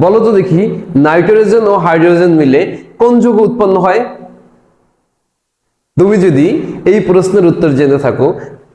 বলো তো দেখি, নাইট্রোজেন ও হাইড্রোজেন মিলে কোন যৌগ উৎপন্ন হয়? তুমি যদি এই প্রশ্নের উত্তর জেনে থাকো,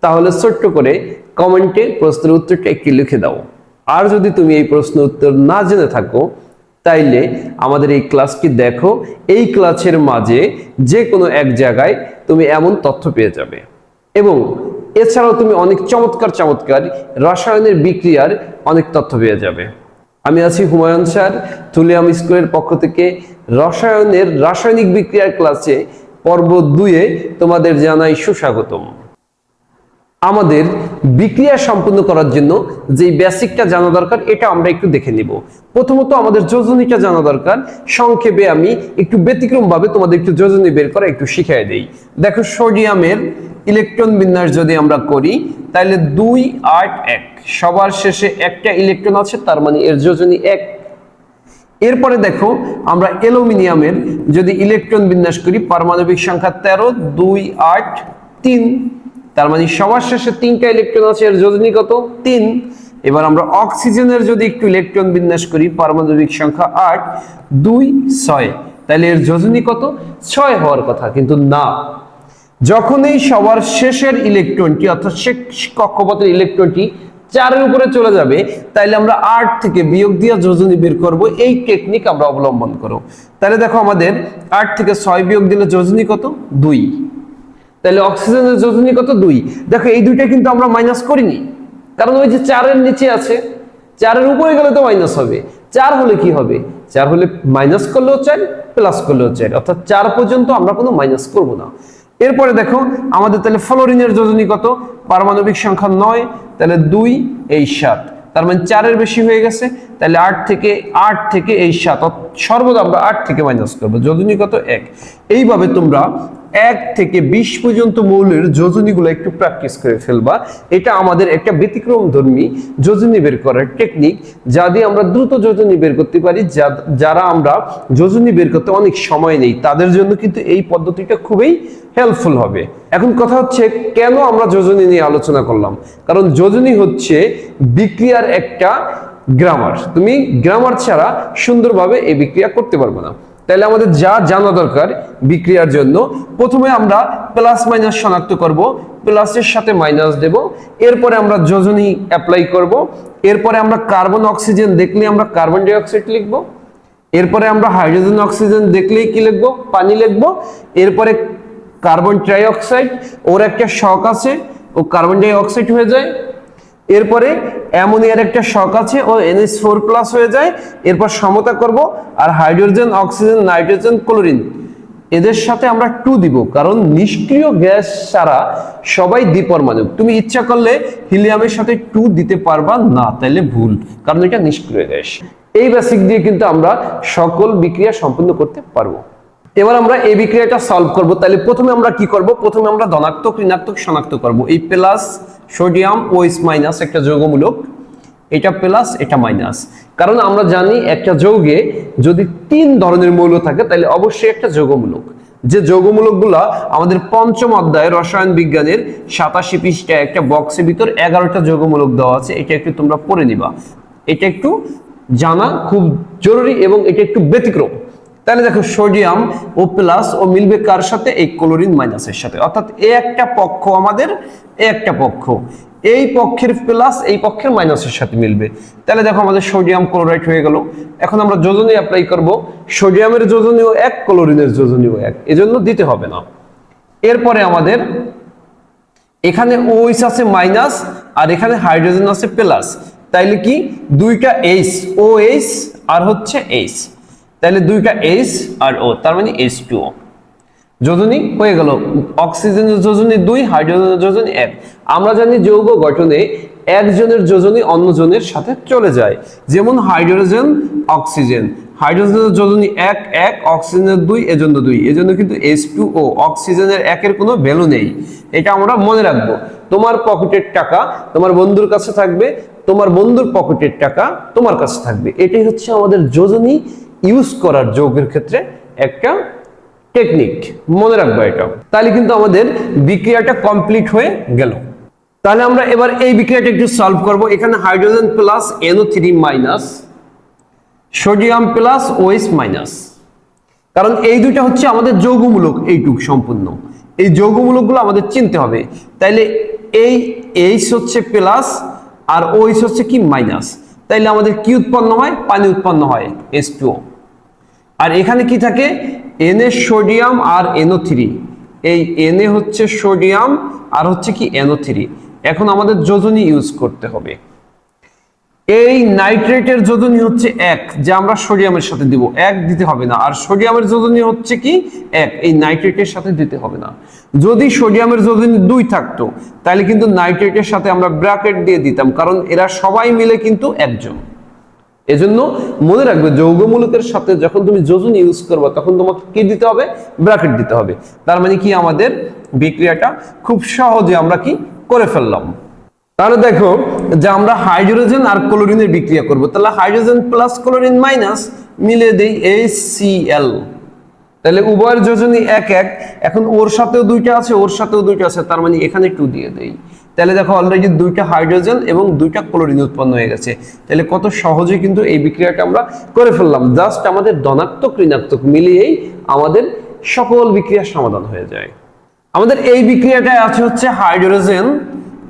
তাহলে ছোট্ট করে কমেন্টে প্রশ্নের উত্তরটা একটি লিখে দাও। আর যদি তুমি এই প্রশ্নের উত্তর না জেনে থাকো, তাইলে আমাদের এই ক্লাসটি দেখো। এই ক্লাসের মাঝে যে কোনো এক জায়গায় তুমি এমন তথ্য পেয়ে যাবে। এবং এছাড়াও তুমি অনেক চমৎকার চমৎকার রসায়নের বিক্রিয়ার অনেক তথ্য পেয়ে যাবে। আমি আছি হুমায়ুন স্যার। তুলিয়াম স্কুলের পক্ষ থেকে রসায়নের রাসায়নিক বিক্রিয়ার ক্লাসে পর্ব দুয়ে তোমাদের জানাই সুস্বাগতম। আমাদের বিক্রিয়া সম্পূর্ণ করার জন্য যে বেসিকটা জানা দরকার, এটা আমরা একটু দেখে নিব। প্রথমত আমাদের যোজনীটা জানা দরকার। সংক্ষেপে আমি একটু ব্যতিক্রম ভাবে তোমাদের একটু যোজনী বের করা একটু শিখিয়ে দেই। দেখো, সোডিয়ামের ইলেকট্রন বিন্যাস যদি আমরা করি তাহলে দুই আট এক। সবার শেষে একটা ইলেকট্রন আছে, তার মানে এর যোজনী এক। এরপরে দেখো, আমরা অ্যালুমিনিয়ামের যদি ইলেকট্রন বিন্যাস করি, পারমাণবিক সংখ্যা তেরো, দুই আট তিন। তার মানে সবার শেষে তিনটা ইলেকট্রন আছে, এর যোজনী কত? তিন। এবার আমরা অক্সিজেনের যদি একটু ইলেকট্রন বিন্যাস করি, পারমাণবিক সংখ্যা আট, দুই, ছয়। তাহলে এর যোজনী কত? ছয় হওয়ার কথা, কিন্তু না। যখনই সবার শেষের ইলেকট্রনটি অর্থাৎ শেষ কক্ষপথের ইলেকট্রনটি চারের উপরে চলে যাবে, তাইলে আমরা আট থেকে বিয়োগ দিয়ে যোজনী বের করব। এই টেকনিক আমরা অবলম্বন করব তাহলে দেখো আমাদের আট থেকে ছয় বিয়োগ দিলে যোজনী কত? দুই। তাহলে অক্সিজেনের যোজনী কত? দুই। দেখো, এই দুইটা কিন্তু আমরা মাইনাস করিনি। কারণ ওই যে চারের নিচে আছে, চারের উপরে গেলে তো মাইনাস হবে। চার হলে কি হবে? চার হলে মাইনাস করলেও চার প্লাস করলেও চাই অর্থাৎ চার পর্যন্ত আমরা কোনো মাইনাস করব না। এরপরে দেখো, আমাদের তাহলে ফ্লোরিনের যোজনী কত? পারমাণবিক সংখ্যা নয়, তাহলে দুই, এই সাত। তার মানে চারের বেশি হয়ে গেছে, তাহলে আট থেকে আট থেকে এই সাত সর্বদা আমরা আট থেকে মাইনাস করব। যোজনী কত? এক। এইভাবে তোমরা এক থেকে বিশ পর্যন্ত মৌলের যোজনীগুলো একটু প্র্যাকটিস করে ফেলবা। এটা আমাদের একটা ব্যতিক্রম ধর্মী যোজনী বের করার টেকনিক যা দিয়ে আমরা দ্রুত যোজনী বের করতে পারি যারা আমরা যোজনী বের করতে অনেক সময় নেই, তাদের জন্য কিন্তু এই পদ্ধতিটা খুবই হেল্পফুল হবে। এখন কথা হচ্ছে, কেন আমরা যোজনী নিয়ে আলোচনা করলাম? কারণ যোজনী হচ্ছে বিক্রিয়ার একটা গ্রামার তুমি গ্রামার ছাড়া সুন্দরভাবে এই বিক্রিয়া করতে পারবে না। তাহলে আমাদের যা জানা দরকার বিক্রিয়ার জন্য, প্রথমে আমরা প্লাস মাইনাস শনাক্ত করব প্লাসের সাথে মাইনাস দেব, এরপরে আমরা যোজনী অ্যাপ্লাই করব, এরপরে আমরা কার্বন অক্সিজেন দেখলে আমরা কার্বন ডাই অক্সাইড লিখব, এরপরে আমরা হাইড্রোজেন অক্সিজেন দেখলেই কি লিখব? পানি লিখব, এরপরে কার্বন ট্রাই অক্সাইড ওর একটা শক আছে, ও কার্বন ডাই অক্সাইড হয়ে যায়, এরপরে অ্যামোনিয়ার একটা শক আছে, ও এনএস ফোর প্লাস হয়ে যায়। এরপর সমতা করব আর হাইড্রোজেন অক্সিজেন নাইট্রোজেন ক্লোরিন এদের সাথে আমরা টু দিব, কারণ নিষ্ক্রিয় গ্যাস ছাড়া সবাই দ্বিপরমাণু তুমি ইচ্ছা করলে হিলিয়ামের সাথে টু দিতে পারবা, না, তাইলে ভুল, কারণ এটা নিষ্ক্রিয় গ্যাস। এই বেসিক দিয়ে কিন্তু আমরা সকল বিক্রিয়া সম্পূর্ণ করতে পারব। এবার আমরা এই বিক্রিয়াটা সলভ করব। তাহলে প্রথমে আমরা কি করব? প্রথমে আমরা ধনাত্মক, ঋণাত্মক শনাক্ত করব। এই প্লাস সোডিয়াম ও ইস মাইনাস একটা যৌগমূলক। এটা প্লাস এটা মাইনাস কারণ আমরা জানি একটা যৌগে যদি তিন ধরনের মৌল থাকে, তাহলে অবশ্যই একটা যৌগমূলক। যে যৌগমূলকগুলা আমাদের পঞ্চম অধ্যায় রসায়ন বিজ্ঞানের সাতাশি পৃষ্ঠায় একটা বক্সের ভিতর এগারোটা যৌগমূলক দেওয়া আছে, এটা একটু তোমরা পড়ে নিবা। এটা একটু জানা খুব জরুরি এবং এটা একটু ব্যতিক্রম। তাহলে দেখো সোডিয়াম ও প্লাস ও মিলবে কার সাথে? এই ক্লোরিন মাইনাসের সাথে। অর্থাৎ এ একটা পক্ষ আমাদের, এ একটা পক্ষ। এই পক্ষের প্লাস এই পক্ষের মাইনাসের সাথে মিলবে। তাহলে দেখো আমাদের সোডিয়াম ক্লোরাইড হয়ে গেল। এখন আমরা যোজনী অ্যাপ্লাই করব। সোডিয়ামের যোজনীও এক, ক্লোরিনের যোজনীও এক। এজন্য দিতে হবে না। এরপরে আমাদের এখানে ওইস আছে মাইনাস আর এখানে হাইড্রোজেন আছে প্লাস। তাইলে কি? দুইটা এইচ ও এইচ আর হচ্ছে এইচ তাইলে দুইটা এইচ আর ও তার মানে এইচ টু ও যোজনী হয়ে গেল। অক্সিজেনের যোজনী দুই হাইড্রোজেনের যোজনী এক। আমরা জানি যৌগ গঠনে একজনের যোজনী অন্যজনের সাথে চলে যায়। যেমন হাইড্রোজেন, অক্সিজেন। হাইড্রোজেনের যোজনী এক এক, অক্সিজেনের দুই, এজন্য দুই। এজন্য কিন্তু এইচ টু ও অক্সিজেনের একের কোনো ভ্যালু নেই। এটা আমরা মনে রাখব। তোমার পকেটের টাকা তোমার বন্ধুর কাছে থাকবে, তোমার বন্ধুর পকেটের টাকা তোমার কাছে থাকবে। এটাই হচ্ছে আমাদের যোজনী ইউজ করার যৌগের ক্ষেত্রে একটা টেকনিক মনে রাখব এটা। তাহলে কিন্তু আমাদের বিক্রিয়াটা কমপ্লিট হয়ে গেল। তাহলে আমরা এবার এই বিক্রিয়াটা একটু সলভ করব। এখানে hydrogen plus NO three minus sodium plus OS minus কারণ এই দুইটা হচ্ছে আমাদের যৌগমূলক এইটুক সম্পূর্ণ। এই যৌগমূলকগুলো আমাদের চিনতে হবে। তাইলে এই এইচ হচ্ছে প্লাস আর ওইচ হচ্ছে কি? মাইনাস তাইলে আমাদের কি উৎপন্ন হয়? পানি উৎপন্ন হয় এস আর এখানে কি থাকে? এনএ সোডিয়াম আর এনও থ্রি এই এন এ হচ্ছে সোডিয়াম আর হচ্ছে কি এনও থ্রি এখন আমাদের যোজনী ইউজ করতে হবে। এই নাইট্রেটের যোজনী হচ্ছে এক, যে আমরা সোডিয়ামের সাথে দিব। এক দিতে হবে না। আর সোডিয়ামের যোজনী হচ্ছে কি? এক। এই নাইট্রেটের সাথে দিতে হবে না। যদি সোডিয়ামের যোজনী দুই থাকতো, তাহলে কিন্তু নাইট্রেটের সাথে আমরা ব্র্যাকেট দিয়ে দিতাম, কারণ এরা সবাই মিলে কিন্তু একজন। এজন্য মনে রাখবে যৌগমূলকের সাথে যখন তুমি যোজন ইউজ করবে, তখন তোমাকে কি দিতে হবে? ব্র্যাকেট দিতে হবে। তার মানে কি আমাদের বিক্রিয়াটা খুব সহজে আমরা কি করে ফেললাম? তাহলে দেখো যে আমরা হাইড্রোজেন আর ক্লোরিনের বিক্রিয়া করব। তাহলে হাইড্রোজেন প্লাস ক্লোরিন মাইনাস মিলে দেই HCl তাহলে উভয়ের যোজনী এক এক। এখন ওর সাথেও দুইটা আছে, ওর সাথেও দুইটা আছে, তার মানে এখানে টু দিয়ে দেই। তাহলে দেখো অলরেডি দুইটা হাইড্রোজেন এবং দুইটা ক্লোরিন উৎপন্ন হয়ে গেছে। তাহলে কত সহজে কিন্তু এই বিক্রিয়াটা আমরা করে ফেললাম। জাস্ট আমাদের ধনাত্মক, ঋণাত্মক মিলিয়েই আমাদের সকল বিক্রিয়ার সমাধান হয়ে যায়। আমাদের এই বিক্রিয়াটায় আছে হচ্ছে হাইড্রোজেন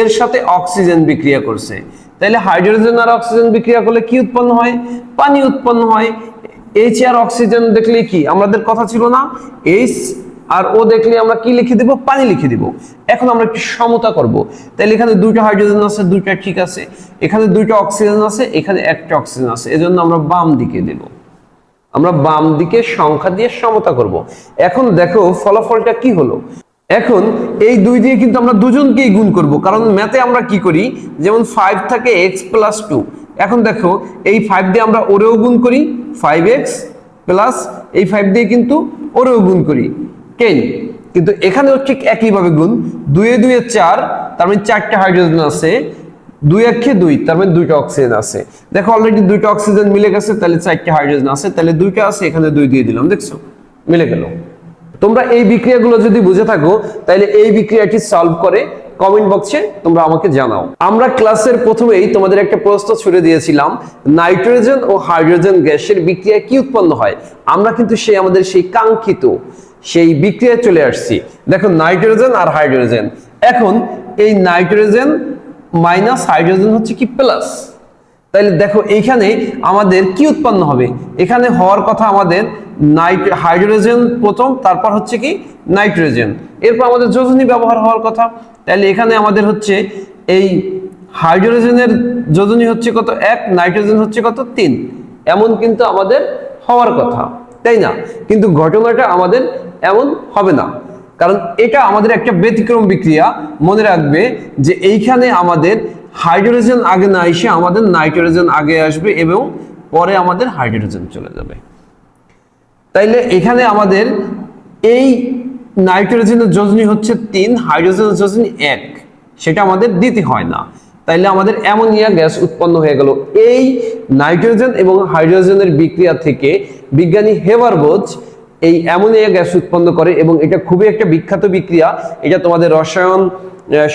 এর সাথে অক্সিজেন বিক্রিয়া করছে। তাহলে হাইড্রোজেন আর অক্সিজেন বিক্রিয়া করলে কি উৎপন্ন হয়? পানি উৎপন্ন হয়। এইচ আর অক্সিজেন দেখলে কি? আমাদের কথা ছিল না। এইচ আর ও দেখলে আমরা কি লিখে দেব? পানি লিখে দিব। এখন আমরা একটু সমতা করব। তাহলে এখানে দুইটা হাইড্রোজেন আছে, দুইটা ঠিক আছে। এখানে দুইটা অক্সিজেন আছে, এখানে একটা অক্সিজেন আছে। এজন্য আমরা বাম দিকে দেব। আমরা বাম দিকে সংখ্যা দিয়ে সমতা করব। এখন দেখো ফলাফলটা কি হলো? এখন এই দুই দিয়ে কিন্তু আমরা দুজনকেই গুণ করব। কারণ ম্যাথে আমরা কি করি? যেমন ফাইভ থাকে এক্স প্লাস টু এখন দেখো, এই ফাইভ দিয়ে আমরা ওরেও গুণ করি ফাইভ এক্স প্লাস এই ফাইভ দিয়ে কিন্তু ওরেও গুণ করি। টেন কিন্তু এখানেও ঠিক একইভাবে গুণ। দুয়ে দুয়ে চার, তার মানে চারটে হাইড্রোজেন আছে। দুই একে দুই, তার মানে দুইটা অক্সিজেন আছে। দেখো অলরেডি দুইটা অক্সিজেন মিলে গেছে, তাহলে চারটে হাইড্রোজেন আছে, তাহলে দুইটা আছে, এখানে দুই দিয়ে দিলাম, দেখছ? মিলে গেল। তোমরা এই বিক্রিয়াগুলো যদি বুঝে থাকো, তাহলে এই বিক্রিয়াটি সলভ করে কমেন্ট বক্সে তোমরা আমাকে জানাও। আমরা ক্লাসের প্রথমেই তোমাদের একটা প্রশ্ন ছুড়ে দিয়েছিলাম নাইট্রোজেন ও হাইড্রোজেন গ্যাসের বিক্রিয়ায় কি উৎপন্ন হয়? আমরা কিন্তু সেই, আমাদের সেই কাঙ্ক্ষিত সেই বিক্রিয়ায় চলে আসছি। দেখো নাইট্রোজেন আর হাইড্রোজেন। এখন এই নাইট্রোজেন মাইনাস হাইড্রোজেন হচ্ছে কি প্লাস? তাহলে দেখো, এইখানে আমাদের কি উৎপন্ন হবে? এখানে হওয়ার কথা আমাদের নাইট, হাইড্রোজেন প্রথম, তারপর হচ্ছে কি নাইট্রোজেন। এরপর আমাদের যোজনী ব্যবহার হওয়ার কথা। তাহলে এখানে আমাদের হচ্ছে এই হাইড্রোজেনের যোজনী হচ্ছে কত? এক, নাইট্রোজেন হচ্ছে কত? তিন। এমন কিন্তু আমাদের হওয়ার কথা। তাই না? কিন্তু ঘটনাটা আমাদের এমন হবে না। কারণ এটা আমাদের একটা ব্যতিক্রম বিক্রিয়া। মনে রাখবে যে এইখানে আমাদের হাইড্রোজেন আগে না এসে আমাদের নাইট্রোজেন আগে আসবে এবং পরে আমাদের হাইড্রোজেন চলে যাবে। তাইলে এখানে আমাদের এই নাইট্রোজেনের যোজনী হচ্ছে তিন, হাইড্রোজেনের যোজনী এক। সেটা আমাদের দিতে হয় না। তাইলে আমাদের অ্যামোনিয়া গ্যাস উৎপন্ন হয়ে গেল। এই নাইট্রোজেন এবং হাইড্রোজেনের বিক্রিয়া থেকে বিজ্ঞানী হেভারবোজ এই অ্যামোনিয়া গ্যাস উৎপন্ন করে এবং এটা খুবই একটা বিখ্যাত বিক্রিয়া। এটা তোমাদের রসায়ন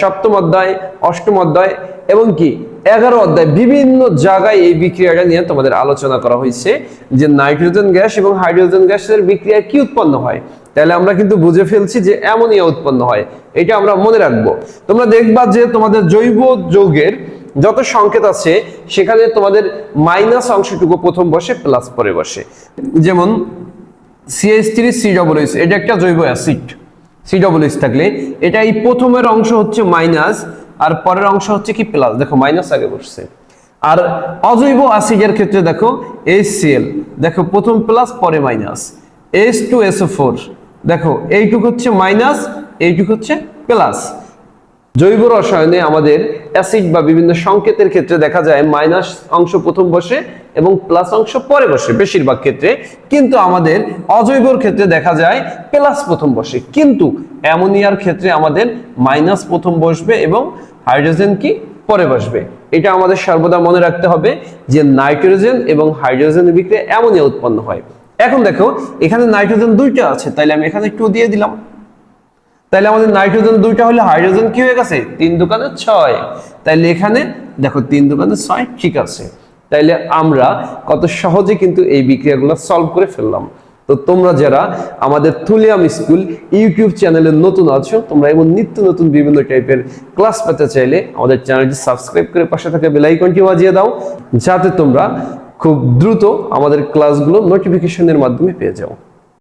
সপ্তম অধ্যায়, অষ্টম অধ্যায় এবং কি, এগারো অধ্যায়, বিভিন্ন জায়গায় এই বিক্রিয়াটা নিয়ে তোমাদের আলোচনা করা হয়েছে যে নাইট্রোজেন গ্যাস এবং হাইড্রোজেন গ্যাসের বিক্রিয়ায় কি উৎপন্ন হয়। তাহলে আমরা কিন্তু বুঝে ফেলছি যে অ্যামোনিয়া উৎপন্ন হয়, এটা আমরা মনে রাখব। তোমরা দেখবা যে তোমাদের জৈব যৌগের যত সংকেত আছে, সেখানে তোমাদের মাইনাস অংশটুকু প্রথম বসে, প্লাস পরে বসে। যেমন CS three C double H এটা একটা জৈব অ্যাসিড সি ডবল এইচ থাকলে। এটা এই প্রথমের অংশ হচ্ছে মাইনাস আর পরের অংশ হচ্ছে কি প্লাস দেখো মাইনাস আগে বসছে। আর অজৈব অ্যাসিডের ক্ষেত্রে দেখো HCl দেখো, প্রথম প্লাস পরে minus H two SO four দেখো, এইটুক হচ্ছে মাইনাস এইটুক হচ্ছে প্লাস জৈব রসায়নে আমাদের অ্যাসিড বা বিভিন্ন সংকেতের ক্ষেত্রে দেখা যায় মাইনাস অংশ প্রথম বসে এবং প্লাস অংশ পরে বসে বেশিরভাগ ক্ষেত্রে। কিন্তু আমাদের অজৈবর ক্ষেত্রে দেখা যায় প্লাস প্রথম বসে। কিন্তু অ্যামোনিয়ার ক্ষেত্রে আমাদের মাইনাস প্রথম বসবে এবং হাইড্রোজেন কি? পরে বসবে। এটা আমাদের সর্বদা মনে রাখতে হবে যে নাইট্রোজেন এবং হাইড্রোজেনের বিক্রিয়া অ্যামোনিয়া উৎপন্ন হয়। এখন দেখো, এখানে নাইট্রোজেন দুইটা আছে, তাইলে আমি এখানে একটু দিয়ে দিলাম। তাহলে আমাদের নাইট্রোজেন দুইটা হলে হাইড্রোজেন কি হয়ে গেছে? তিন দোকানে ছয়। তাইলে এখানে, দেখো, তিন দোকানে ছয়, ঠিক আছে। তাইলে আমরা কত সহজে কিন্তু এই বিক্রিয়াগুলো সলভ করে ফেললাম। তো তোমরা যারা আমাদের থুলিয়াম স্কুল ইউটিউব চ্যানেলে নতুন আছো, তোমরা এমন নিত্য নতুন বিভিন্ন টাইপের ক্লাস পেতে চাইলে আমাদের চ্যানেলটি সাবস্ক্রাইব করে পাশে থাকা বেল আইকনটি বাজিয়ে দাও, যাতে তোমরা খুব দ্রুত আমাদের ক্লাসগুলো নোটিফিকেশনের মাধ্যমে পেয়ে যাও।